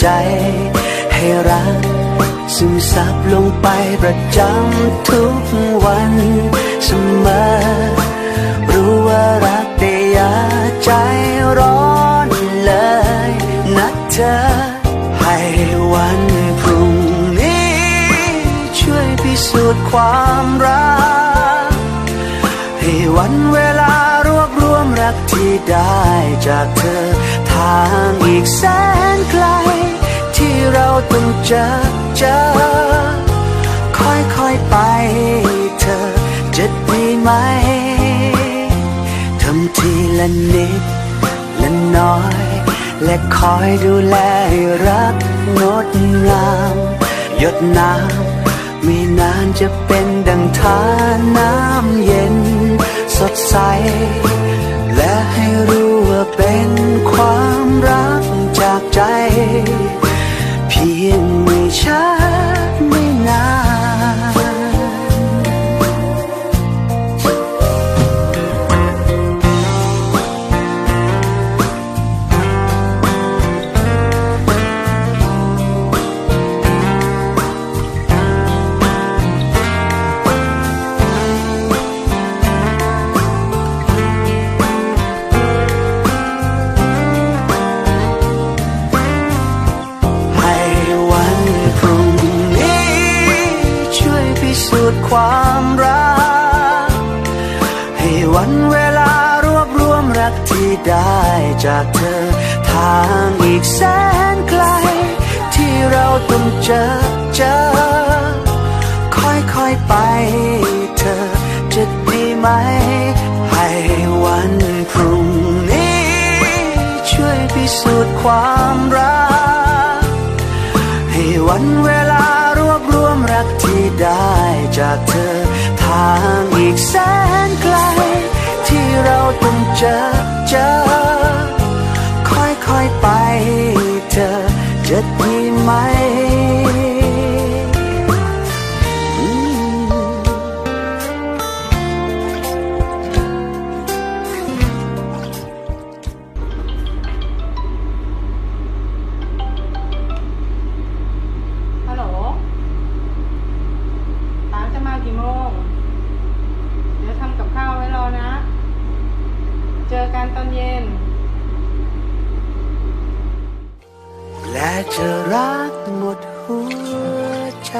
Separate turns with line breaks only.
ใจ ให้รักซึมซับลงไปประจำทุกวันเสมอ รู้ว่ารักแต่อย่าใจร้อนเลยนะเธอ ให้วันพรุ่งนี้ ช่วยพิสูจน์ความรัก ให้วันเวลารวบรวมรักที่ได้จากเธอ ทางอีกแสน เจอเจอค่อยๆไปเธอจะดีไหมทำทีละนิดละน้อย และคอยดูแลรักงดงาม หยดน้ำไม่นานจะเป็นดังทานน้ำเย็น สดใส และให้รู้ว่าเป็น ความรัก ให้วันเวลารวบรวมรักที่ได้จากเธอ ทางอีกแสนไกล ที่เราต้องเจอเจอ ค่อยๆไปเธอจะดีไหม ให้วันพรุ่งนี้ ช่วยพิสูจน์ความรัก ให้วันเวลา ความรักที่ได้จากเธอ ทางอีกแสนไกล ที่เราต้องเจอเจอ ค่อยๆไปเธอจะดีไหม
อกันตอนเย็น
และจะรักหมดหัวใจ